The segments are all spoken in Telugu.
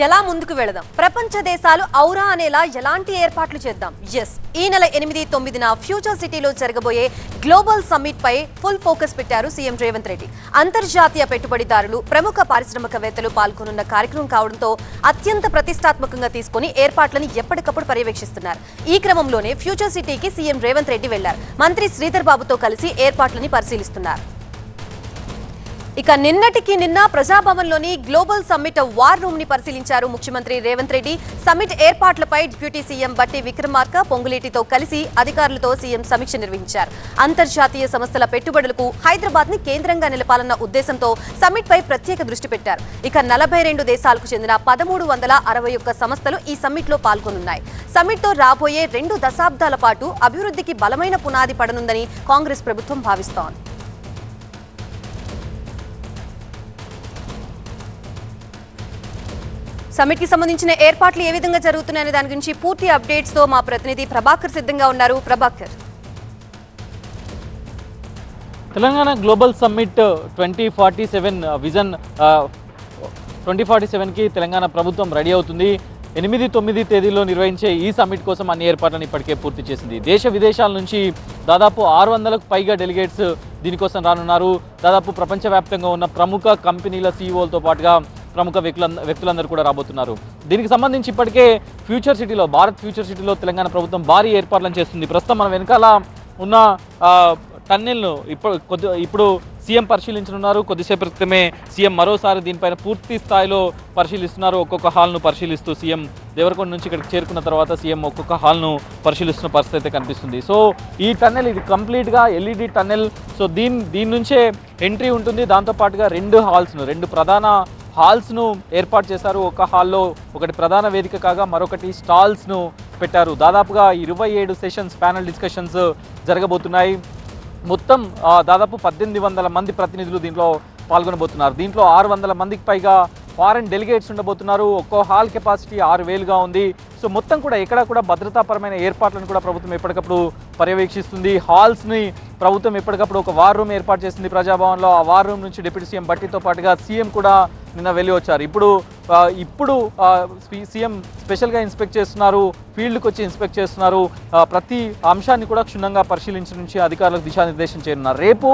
ఎలా ముందుకు వెళదాం? ప్రపంచ దేశాలు ఔరా అనేలా ఎలాంటి ఏర్పాట్లు చేద్దాం? ఎస్ ఈ నెల ఎనిమిది తొమ్మిదిన ఫ్యూచర్ సిటీలో జరగబోయే గ్లోబల్ సమ్మిట్ పై ఫుల్ ఫోకస్ పెట్టారు సీఎం రేవంత్ రెడ్డి. అంతర్జాతీయ పెట్టుబడిదారులు ప్రముఖ పారిశ్రామికవేత్తలు పాల్గొనున్న కార్యక్రమం కావడంతో అత్యంత ప్రతిష్టాత్మకంగా తీసుకుని ఏర్పాట్లను ఎప్పటికప్పుడు పర్యవేక్షిస్తున్నారు. ఈ క్రమంలోనే ఫ్యూచర్ సిటీకి సీఎం రేవంత్ రెడ్డి వెళ్ళారు. మంత్రి శ్రీధర్ బాబుతో కలిసి ఏర్పాట్లని పరిశీలిస్తున్నారు. ఇక నిన్నటికి నిన్న ప్రజాభవన్లోని గ్లోబల్ సమ్మిట్ వార్ రూమ్ని పరిశీలించారు ముఖ్యమంత్రి రేవంత్ రెడ్డి. సమ్మిట్ ఏర్పాట్లపై డిప్యూటీ సీఎం బట్టి విక్రమార్క పొంగులేటితో కలిసి అధికారులతో సీఎం సమీక్ష నిర్వహించారు. అంతర్జాతీయ సంస్థల పెట్టుబడులకు హైదరాబాద్ని కేంద్రంగా నిలపాలన్న ఉద్దేశంతో సమ్మిట్ పై ప్రత్యేక దృష్టి పెట్టారు. ఇక నలభై రెండు దేశాలకు చెందిన పదమూడు వందల అరవై ఒక్క సంస్థలు ఈ సమ్మిట్లో పాల్గొనున్నాయి. సమ్మిట్తో రాబోయే రెండు దశాబ్దాల పాటు అభివృద్ధికి బలమైన పునాది పడనుందని కాంగ్రెస్ ప్రభుత్వం భావిస్తోంది. సమ్మిట్కి సంబంధించిన ఏర్పాట్లు ఏ విధంగా జరుగుతున్నాయనే దాని గురించి పూర్తి అప్డేట్స్తో మా ప్రతినిధి ప్రభాకర్ సిద్ధంగా ఉన్నారు. Prabhakar. Telangana global summit twenty forty seven vision twenty forty సెవెన్కి తెలంగాణ ప్రభుత్వం రెడీ అవుతుంది. ఎనిమిది తొమ్మిది తేదీలో నిర్వహించే ఈ సమ్మిట్ కోసం అన్ని ఏర్పాట్లను ఇప్పటికే పూర్తి చేసింది. దేశ విదేశాల నుంచి దాదాపు ఆరు వందలకు పైగా డెలిగేట్స్ దీనికోసం రానున్నారు. దాదాపు ప్రపంచవ్యాప్తంగా ఉన్న ప్రముఖ కంపెనీల సీఈఓలతో పాటుగా ప్రముఖ వ్యక్తుల వ్యక్తులందరూ కూడా రాబోతున్నారు. దీనికి సంబంధించి ఇప్పటికే ఫ్యూచర్ సిటీలో భారత్ ఫ్యూచర్ సిటీలో తెలంగాణ ప్రభుత్వం భారీ ఏర్పాట్లను చేస్తుంది. ప్రస్తుతం మన వెనకాల ఉన్న టన్నెల్ను ఇప్పుడు కొద్ది ఇప్పుడు సీఎం పరిశీలించనున్నారు. కొద్దిసేపు క్రితమే సీఎం మరోసారి దీనిపైన పూర్తి స్థాయిలో పరిశీలిస్తున్నారు. ఒక్కొక్క హాల్ను పరిశీలిస్తూ సీఎం దేవరకొండ నుంచి ఇక్కడికి చేరుకున్న తర్వాత సీఎం ఒక్కొక్క హాల్ను పరిశీలిస్తున్న పరిస్థితి అయితే కనిపిస్తుంది. సో ఈ టన్నెల్ ఇది కంప్లీట్గా ఎల్ఈడి టన్నెల్. సో దీని దీని నుంచే ఎంట్రీ ఉంటుంది. దాంతోపాటుగా రెండు హాల్స్ను రెండు ప్రధాన హాల్స్ను ఏర్పాటు చేశారు. ఒక హాల్లో ఒకటి ప్రధాన వేదిక కాగా మరొకటి స్టాల్స్ను పెట్టారు. దాదాపుగా ఇరవై ఏడు సెషన్స్ ప్యానల్ డిస్కషన్స్ జరగబోతున్నాయి. మొత్తం దాదాపు పద్దెనిమిది వందల మంది ప్రతినిధులు దీంట్లో పాల్గొనబోతున్నారు. దీంట్లో ఆరు వందల మందికి పైగా ఫారెన్ డెలిగేట్స్ ఉండబోతున్నారు. ఒక్కో హాల్ కెపాసిటీ ఆరు వేలుగా ఉంది. సో మొత్తం కూడా ఎక్కడ కూడా భద్రతాపరమైన ఏర్పాట్లను కూడా ప్రభుత్వం ఎప్పటికప్పుడు పర్యవేక్షిస్తుంది. హాల్స్ని ప్రభుత్వం ఎప్పటికప్పుడు ఒక వార్ రూమ్ ఏర్పాటు చేసింది ప్రజాభవన్లో. ఆ వార్ రూమ్ నుంచి డిప్యూటీ సీఎం బట్టితో పాటుగా సీఎం కూడా నిన్న వెళ్ళి వచ్చారు. ఇప్పుడు ఇప్పుడు సీఎం స్పెషల్గా ఇన్స్పెక్ట్ చేస్తున్నారు. ఫీల్డ్కి వచ్చి ఇన్స్పెక్ట్ చేస్తున్నారు. ప్రతి అంశాన్ని కూడా క్షుణ్ణంగా పరిశీలించి నుంచి అధికారులకు దిశానిర్దేశం చేయనున్నారు. రేపు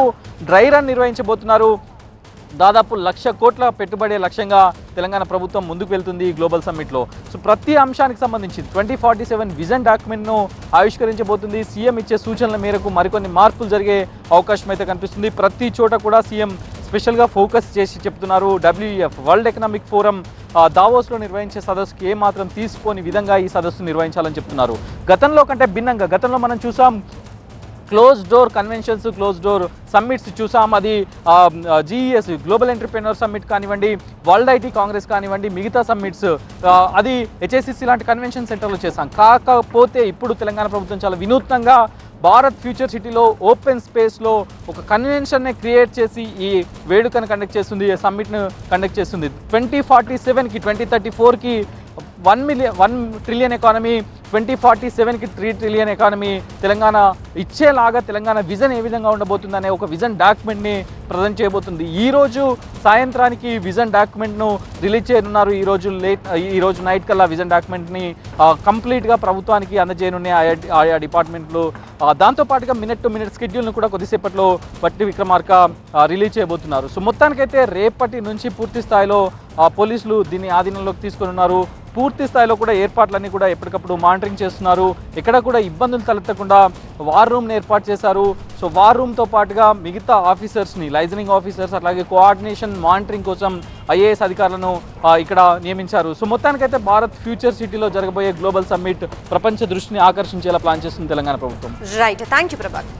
డ్రై రన్ నిర్వహించబోతున్నారు. దాదాపు లక్ష కోట్ల పెట్టుబడి లక్ష్యంగా తెలంగాణ ప్రభుత్వం ముందుకు వెళ్తుంది ఈ గ్లోబల్ సమ్మిట్లో. సో ప్రతి అంశానికి సంబంధించి ట్వంటీ ఫార్టీ సెవెన్ విజన్ డాక్యుమెంట్ను ఆవిష్కరించబోతుంది. సీఎం ఇచ్చే సూచనల మేరకు మరికొన్ని మార్పులు జరిగే అవకాశం అయితే కనిపిస్తుంది. ప్రతి చోట కూడా సీఎం స్పెషల్గా ఫోకస్ చేసి చెప్తున్నారు. డబ్ల్యూఎఫ్ వరల్డ్ ఎకనామిక్ ఫోరం దావోస్లో నిర్వహించే సదస్సుకి ఏ మాత్రం తీసుకోని విధంగా ఈ సదస్సు నిర్వహించాలని చెప్తున్నారు. గతంలో కంటే భిన్నంగా గతంలో మనం చూసాం close door conventions close door summits చూసాం. అది జీఈఎస్ గ్లోబల్ ఎంటర్ప్రెన్యూర్ సమ్మిట్ కానివ్వండి వరల్డ్ ఐటీ కాంగ్రెస్ కానివ్వండి మిగతా సమ్మిట్స్ అది హెచ్ఎస్సిసి లాంటి కన్వెన్షన్ సెంటర్లో చేసాం కాకపోతే ఇప్పుడు తెలంగాణ ప్రభుత్వం చాలా వినూత్నంగా భారత్ ఫ్యూచర్ సిటీలో ఓపెన్ స్పేస్లో ఒక కన్వెన్షన్ని క్రియేట్ చేసి ఈ వేడుకను కండక్ట్ చేస్తుంది సమ్మిట్ను కండక్ట్ చేస్తుంది. ట్వంటీ ఫార్టీ సెవెన్కి ట్వంటీ థర్టీ ఫోర్కి one million one trillion economy twenty forty సెవెన్కి త్రీ ట్రిలియన్ ఎకానమీ తెలంగాణ ఇచ్చేలాగా తెలంగాణ విజన్ ఏ విధంగా ఉండబోతుందనే ఒక విజన్ డాక్యుమెంట్ని ప్రజెంట్ చేయబోతుంది. ఈరోజు సాయంత్రానికి విజన్ డాక్యుమెంట్ను రిలీజ్ చేయనున్నారు. ఈ రోజు లేట్ ఈరోజు నైట్ కల్లా విజన్ డాక్యుమెంట్ని కంప్లీట్గా ప్రభుత్వానికి అందజేయనున్నాయి ఆయా ఆయా డిపార్ట్మెంట్లు దాంతోపాటుగా మినిట్ టు మినిట్ స్కెడ్యూల్ను కూడా కొద్దిసేపట్లో బట్టి విక్రమార్క రిలీజ్ చేయబోతున్నారు. సో మొత్తానికైతే రేపటి నుంచి పూర్తి స్థాయిలో పోలీసులు దీన్ని ఆధీనంలోకి తీసుకొని ఉన్నారు. పూర్తి స్థాయిలో కూడా ఏర్పాట్లన్నీ కూడా ఎప్పటికప్పుడు మానిటరింగ్ చేస్తున్నారు. ఎక్కడ కూడా ఇబ్బందులు తలెత్తకుండా వార్ రూమ్ని ఏర్పాటు చేశారు. సో వార్ రూమ్తో పాటుగా మిగతా ఆఫీసర్స్ని లైజనింగ్ ఆఫీసర్స్ అట్లాగే కోఆర్డినేషన్ మానిటరింగ్ కోసం ఐఏఎస్ అధికారులను ఇక్కడ నియమించారు. సో మొత్తానికైతే భారత్ ఫ్యూచర్ సిటీలో జరగబోయే గ్లోబల్ సమ్మిట్ ప్రపంచ దృష్టిని ఆకర్షించేలా ప్లాన్ చేస్తుంది తెలంగాణ ప్రభుత్వం. Right thank you Prabhakar